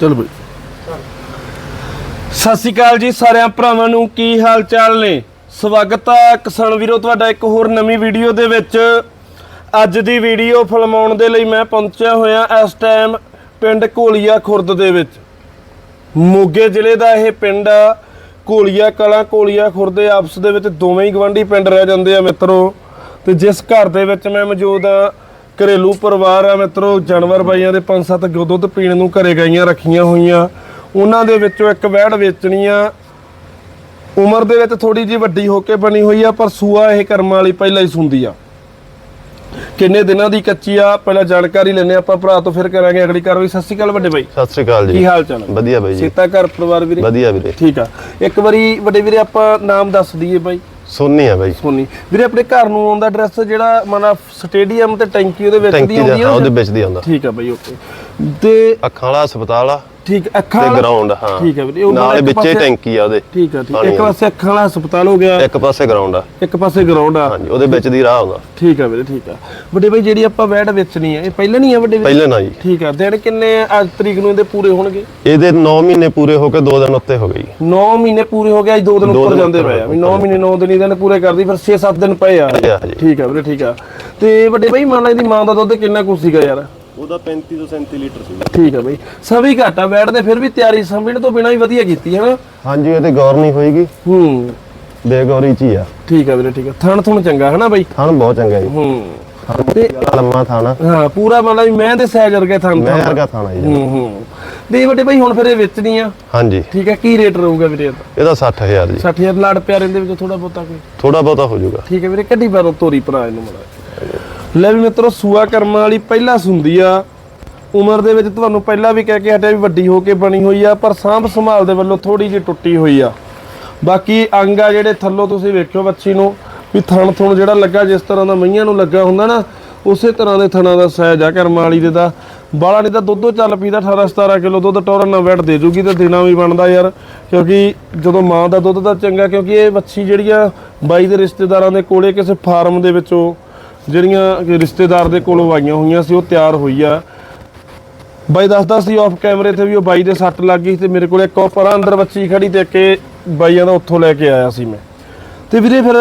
ਚਲ ਬਈ। ਸਤਿ ਸ਼੍ਰੀ ਅਕਾਲ ਜੀ ਸਾਰਿਆਂ ਭਰਾਵਾਂ ਨੂੰ, ਕੀ ਹਾਲ ਚਾਲ ਨੇ? ਸਵਾਗਤ ਹੈ ਕਿਸਾਨ ਵੀਰੋ, ਤੁਹਾਡਾ ਇੱਕ ਹੋਰ ਨਵੀਂ ਵੀਡੀਓ ਦੇ ਵਿੱਚ। ਅੱਜ ਦੀ ਵੀਡੀਓ ਫਿਲਮਾਉਣ ਦੇ ਲਈ ਮੈਂ ਪਹੁੰਚਿਆ ਹੋਇਆ ਇਸ ਟਾਈਮ ਪਿੰਡ ਕੋਲੀਆ ਖੁਰਦ ਦੇ ਵਿੱਚ। ਮੋਗੇ ਜ਼ਿਲ੍ਹੇ ਦਾ ਇਹ ਪਿੰਡ ਆ। ਕੋਲੀਆ ਕਲਾਂ ਕੋਲੀਆ ਖੁਰਦੇ ਆਪਸ ਦੇ ਵਿੱਚ ਦੋਵੇਂ ਹੀ ਗਵਾਂਢੀ ਪਿੰਡ ਰਹਿ ਜਾਂਦੇ ਆ ਮਿੱਤਰੋ। ਤੇ ਜਿਸ ਘਰ ਦੇ ਵਿੱਚ ਮੈਂ ਮੌਜੂਦ ਆ ਘਰੇਲੂ ਪਰਿਵਾਰ ਆ ਮਿੱਤਰੋ ਜਾਨਵਰ ਬਾਈਆਂ ਦੇ ਪੰਜ ਸੱਤ ਗੋ ਦੁੱਧ ਪੀਣ ਨੂੰ ਘਰੇ ਗਾਈਆਂ ਰੱਖੀਆਂ ਹੋਈਆਂ। ਉਹਨਾਂ ਦੇ ਵਿੱਚੋਂ ਇੱਕ ਵਹਿੜ ਵੇਚਣੀ ਆ। ਉਮਰ ਦੇ ਵਿੱਚ ਥੋੜੀ ਜਿਹੀ ਵੱਡੀ ਹੋ ਕੇ ਬਣੀ ਹੋਈ ਆ ਪਰ ਸੂਆ ਇਹ ਕਰਮਾਂ ਵਾਲੀ ਪਹਿਲਾਂ ਹੀ ਸੁੰਦੀ ਆ। ਕਿੰਨੇ ਦਿਨਾਂ ਦੀ ਕੱਚੀ ਆ ਪਹਿਲਾਂ ਜਾਣਕਾਰੀ ਲੈਣੇ ਆਪਾਂ ਭਰਾ ਤੋਂ ਫਿਰ ਕਰਾਂਗੇ ਅਗਲੀ ਕਾਰਵਾਈ। ਸਤਿ ਸ਼੍ਰੀ ਅਕਾਲ ਵੱਡੇ ਬਾਈ। ਸਤਿ ਸ੍ਰੀ ਅਕਾਲ ਜੀ। ਕੀ ਹਾਲ ਚਾਲ ਵਧੀਆ ਬਾਈ ਜੀ। ਸੀਤਾ ਘਰ ਪਰਿਵਾਰ ਵੀਰੇ? ਵਧੀਆ ਵੀਰੇ। ਠੀਕ ਆ। ਇੱਕ ਵਾਰੀ ਵੱਡੇ ਵੀਰੇ ਆਪਾਂ ਨਾਮ ਦੱਸ ਦਈਏ ਬਾਈ। ਸੋਨੀ ਆ ਬਾਈ। ਸੋਨੀ। ਵੀਰੇ ਆਪਣੇ ਘਰ ਨੂੰ ਆਉਂਦਾ ਐਡਰੈਸ ਜਿਹੜਾ ਮਨਾ ਸਟੇਡੀਅਮ ਤੇ ਟੈਂਕੀ ਉਹਦੇ ਵਿੱਚ ਦੀ ਟੈਂਕੀ ਆਉਂਦੀ ਆ ਉਹਦੇ ਵਿੱਚ ਦੀ ਆਉਂਦਾ। ਠੀਕ ਆ ਬਾਈ ਓਕੇ। ਤੇ ਅੱਖਾਂ ਵਾਲਾ ਹਸਪਤਾਲ ਆ। ਠੀਕ ਅੱਖਾਂ ਤੇ ਵਾਲਾ- ਗਰਾਊਂਡ ਹਾਂ। ਠੀਕ ਆ ਵੀਰੇ ਉਹ ਨਾਲੇ ਇੱਕ ਵਿੱਚੇ ਪਾਸੇ- ਟੈਂਕੀ ਆ ਉਹਦੇ। ਠੀਕ ਆ ਠੀਕ ਪਾਣੀ ਇੱਕ ਪਾਸੇ ਅੱਖਾਂ ਵਾਲਾ ਹਸਪਤਾਲ ਹੋ ਗਿਆ। ਇੱਕ ਪਾਸੇ ਗਰਾਊਂਡ ਆ। ਇੱਕ ਪਾਸੇ ਗਰਾਊਂਡ ਆ। ਹਾਂਜੀ ਉਹਦੇ ਵਿੱਚ ਦੀ ਰਾਹ ਆਉਂਦਾ ਠੀਕ ਆ ਵੀਰੇ ਠੀਕ ਆ। ਵੱਡੇ ਬਾਈ ਜਿਹੜੀ ਆਪਾਂ ਵੈਡ ਵੇਚਣੀ ਆ ਇਹ ਪਹਿਲਾਂ ਨਹੀਂ ਆ ਵੱਡੇ ਵੀਰੇ ਪਹਿਲੇ ਨਾ ਜੀ। ਠੀਕ ਆ ਦਿਨ ਕਿੰਨੇ ਆ? ਅੱਜ ਤਰੀਕ ਨੂੰ ਇਹਦੇ ਪੂਰੇ ਹੋਣਗੇ? ਇਹਦੇ 9 ਮਹੀਨੇ ਪੂਰੇ ਹੋ ਕੇ 2 ਦਿਨ ਉੱਤੇ ਹੋ ਗਈ 9 ਮਹੀਨੇ ਪੂਰੇ ਹੋ ਗਏ ਅੱਜ 2 ਦਿਨ ਦੋ ਉੱਪਰ ਦਿਨ ਜਾਂਦੇ ਉੱਪਰ ਪਏ ਆ। ਵੀ 9 ਮਹੀਨੇ 9 ਦਿਨ ਹੀ ਦਿਨ ਪੂਰੇ ਕਰਦੀ ਫਿਰ 6-7 ਦਿਨ ਪਏ ਆ। ਠੀਕ ਆ ਵੀਰੇ ਠੀਕ ਆ। ਤੇ ਵੱਡੇ ਬਾਈ ਮੰਨ ਲਾ ਇਹਦੀ ਮਾਂ ਦਾ ਦੁੱਧ ਕਿੰਨਾ ਕੁ ਸੀਗਾ ਯਾਰ? ਉਹਦਾ 35 ਤੋਂ 37 ਲੀਟਰ ਸੀ। ਠੀਕ ਆ ਬਈ। ਸਭੀ ਘਾਟਾ ਬੈਠਦੇ ਫਿਰ ਵੀ ਤਿਆਰੀ ਸਮਝਣ ਤੋਂ ਬਿਨਾਂ ਹੀ ਵਧੀਆ ਕੀਤੀ ਹੈ ਨਾ? ਹਾਂਜੀ ਇਹ ਤੇ ਗੌਰ ਨਹੀਂ ਹੋਏਗੀ। ਹੂੰ। ਬੇਗੌਰੀ ਚ ਹੀ ਆ। ਠੀਕ ਆ ਵੀਰੇ ਠੀਕ ਆ ਥਣ ਥਣ ਚੰਗਾ ਹੈ ਨਾ ਬਈ? ਥਣ ਬਹੁਤ ਚੰਗਾ ਜੀ। ਹੂੰ। ਤੇ ਲੰਮਾ ਥਾਣਾ ਹਾਂ ਪੂਰਾ ਮੰਨ ਲਾ ਵੀ ਮੈਂ ਦੇ ਸਹਿਜ ਵਰਗੇ ਥਣ ਮੈਂ ਥਣ ਵਰਗਾ ਥਾਣਾ ਜੀ। ਹੂੰ ਹੂੰ। ਦੇ ਵੱਡੇ ਬਾਈ ਹੁਣ ਫਿਰ ਇਹ ਵੇਚਣੀ ਆ। ਹਾਂਜੀ। ਠੀਕ ਆ ਕੀ ਰੇਟ ਰਹੂਗਾ ਵੀਰੇ ਇਹਦਾ? ਇਹਦਾ 60000 ਜੀ। 60000 ਲਾੜ ਪਿਆਰੇ ਦੇ ਵਿੱਚ ਥੋੜਾ ਬਹੁਤਾ ਕੋਈ? ਥੋੜਾ ਬਹੁਤਾ ਹੋ ਜਾਊਗਾ। ਠੀਕ ਹੈ ਵੀਰੇ ਕੱਢੀ ਬਾਰੋਂ ਤੋਰੀ ਭਰਾ ਇਹਨੂੰ ਮੜਾ ਲੈ ਵੀ ਮਿੱਤਰੋ, ਸੂਆ ਕਰਮਾਂ ਵਾਲੀ ਪਹਿਲਾਂ ਸੁੰਦੀ ਆ। ਉਮਰ ਦੇ ਵਿੱਚ ਤੁਹਾਨੂੰ ਪਹਿਲਾਂ ਵੀ ਕਹਿ ਕੇ ਹਟਿਆ ਵੀ ਵੱਡੀ ਹੋ ਕੇ ਬਣੀ ਹੋਈ ਆ, ਪਰ ਸਾਂਭ ਸੰਭਾਲ ਦੇ ਵੱਲੋਂ ਥੋੜੀ ਜਿਹੀ ਟੁੱਟੀ ਹੋਈ ਆ। ਬਾਕੀ ਅੰਗ ਆ ਜਿਹੜੇ ਥੱਲੋਂ ਤੁਸੀਂ ਵੇਖਿਓ ਬੱਚੀ ਨੂੰ, ਵੀ ਥਣ ਥੁਣ ਜਿਹੜਾ ਲੱਗਾ, ਜਿਸ ਤਰ੍ਹਾਂ ਦਾ ਮਈਆਂ ਨੂੰ ਲੱਗਾ ਹੁੰਦਾ ਨਾ, ਉਸੇ ਤਰ੍ਹਾਂ ਦੇ ਥਣਾਂ ਦਾ ਸਾਈਜ਼ ਆ ਕਰਮਾਂ ਵਾਲੀ ਦੇ ਦਾ। ਬਾਲਾ ਨਹੀਂ ਤਾਂ ਦੁੱਧੋ ਚੱਲ ਪੀਦਾ 18 17 ਕਿਲੋ ਦੁੱਧ ਟੋਰਨ ਨਾਲ ਵੈਟ ਦੇ ਜੂਗੀ ਤੇ ਦੇਣਾ ਵੀ ਬਣਦਾ ਯਾਰ, ਕਿਉਂਕਿ ਜਦੋਂ ਮਾਂ ਦਾ ਦੁੱਧ ਤਾਂ ਚੰਗਾ, ਕਿਉਂਕਿ ਇਹ ਬੱਚੀ ਜਿਹੜੀ ਆ ਬਾਈ ਦੇ ਰਿਸ਼ਤੇਦਾਰਾਂ ਦੇ ਕੋਲੇ, ਕਿਸੇ ਫਾਰਮ ਦੇ ਵਿੱਚੋਂ ਜਿਹੜੀਆਂ ਰਿਸ਼ਤੇਦਾਰ ਦੇ ਕੋਲੋਂ ਆਈਆਂ ਹੋਈਆਂ ਸੀ, ਉਹ ਤਿਆਰ ਹੋਈ ਆ। ਬਾਈ ਦੱਸਦਾ ਸੀ ਆਫ ਕੈਮਰੇ ਤੇ ਵੀ ਉਹ ਬਾਈ ਦੇ ਸੱਟ ਲੱਗ ਗਈ ਤੇ ਮੇਰੇ ਕੋਲ ਇੱਕ ਉਹ ਪਰਾਂ ਅੰਦਰ ਬੱਚੀ ਖੜੀ ਤੇ ਕੇ ਬਾਈਆਂ ਦਾ ਉੱਥੋਂ ਲੈ ਕੇ ਆਇਆ ਸੀ ਮੈਂ। ਤੇ ਵੀਰੇ ਫਿਰ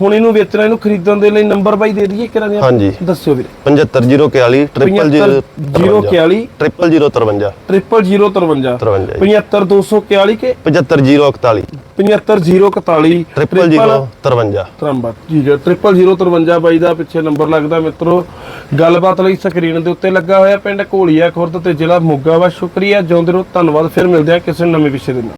ਹੁਣ ਇਹਨੂੰ ਵੇਚਣਾ ਇਹਨੂੰ ਖਰੀਦਣ ਦੇ ਲਈ ਨੰਬਰ ਬਾਈ ਦੇ ਦਈਏ ਕਿਹੜਾ ਦੇ ਹਾਂਜੀ। ਦੱਸਿਓ ਵੀਰੇ। 75041 041 00053 00053 53 75241 ਕੇ? 75041 75041 00053 ਤਰੰਬਾ ਠੀਕ ਹੈ 00053 ਬਾਈ ਦਾ ਪਿੱਛੇ ਨੰਬਰ ਲੱਗਦਾ ਮਿੱਤਰੋ। ਗੱਲਬਾਤ ਲਈ ਸਕਰੀਨ ਦੇ ਉੱਤੇ ਲੱਗਾ ਹੋਇਆ ਪਿੰਡ ਘੋਲੀਆ ਖੁਰਦ ਤੇ ਜ਼ਿਲ੍ਹਾ ਮੋਗਾ। ਵਾ ਸ਼ੁਕਰੀਆ ਜਿਉਂਦੇ ਰਹੋ। ਧੰਨਵਾਦ। ਫਿਰ ਮਿਲਦੇ ਆ ਕਿਸੇ ਨਵੇਂ ਵਿਸ਼ੇ ਦੇ ਨਾਲ।